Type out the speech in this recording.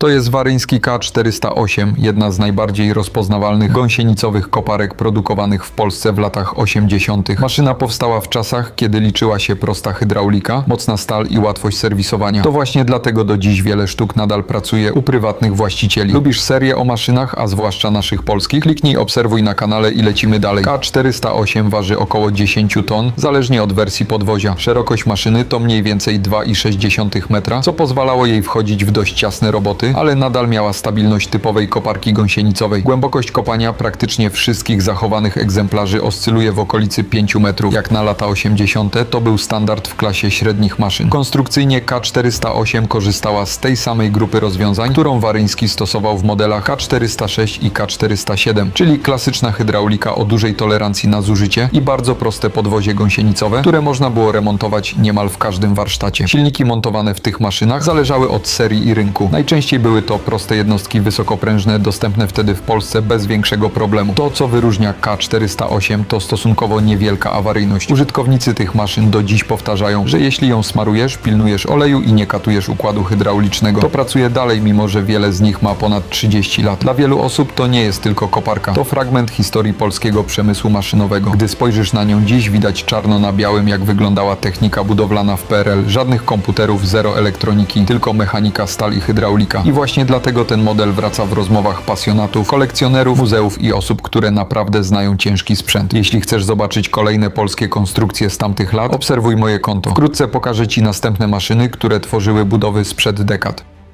To jest waryński K408, jedna z najbardziej rozpoznawalnych gąsienicowych koparek produkowanych w Polsce w latach 80. Maszyna powstała w czasach, kiedy liczyła się prosta hydraulika, mocna stal i łatwość serwisowania. To właśnie dlatego do dziś wiele sztuk nadal pracuje u prywatnych właścicieli. Lubisz serię o maszynach, a zwłaszcza naszych polskich? Kliknij obserwuj na kanale i lecimy dalej. K408 waży około 10 ton, zależnie od wersji podwozia. Szerokość maszyny to mniej więcej 2,6 metra, co pozwalało jej wchodzić w dość ciasne roboty, ale nadal miała stabilność typowej koparki gąsienicowej. Głębokość kopania praktycznie wszystkich zachowanych egzemplarzy oscyluje w okolicy 5 metrów. Jak na lata 80. to był standard w klasie średnich maszyn. Konstrukcyjnie K408 korzystała z tej samej grupy rozwiązań, którą Waryński stosował w modelach K406 i K407, czyli klasyczna hydraulika o dużej tolerancji na zużycie i bardzo proste podwozie gąsienicowe, które można było remontować niemal w każdym warsztacie. Silniki montowane w tych maszynach zależały od serii i rynku. Najczęściej były to proste jednostki wysokoprężne, dostępne wtedy w Polsce bez większego problemu. To, co wyróżnia K408, to stosunkowo niewielka awaryjność. Użytkownicy tych maszyn do dziś powtarzają, że jeśli ją smarujesz, pilnujesz oleju i nie katujesz układu hydraulicznego, to pracuje dalej, mimo że wiele z nich ma ponad 30 lat. Dla wielu osób to nie jest tylko koparka. To fragment historii polskiego przemysłu maszynowego. Gdy spojrzysz na nią dziś, widać czarno na białym, jak wyglądała technika budowlana w PRL. Żadnych komputerów, zero elektroniki, tylko mechanika, stal i hydraulika. I właśnie dlatego ten model wraca w rozmowach pasjonatów, kolekcjonerów, muzeów i osób, które naprawdę znają ciężki sprzęt. Jeśli chcesz zobaczyć kolejne polskie konstrukcje z tamtych lat, obserwuj moje konto. Wkrótce pokażę Ci następne maszyny, które tworzyły budowy sprzed dekad.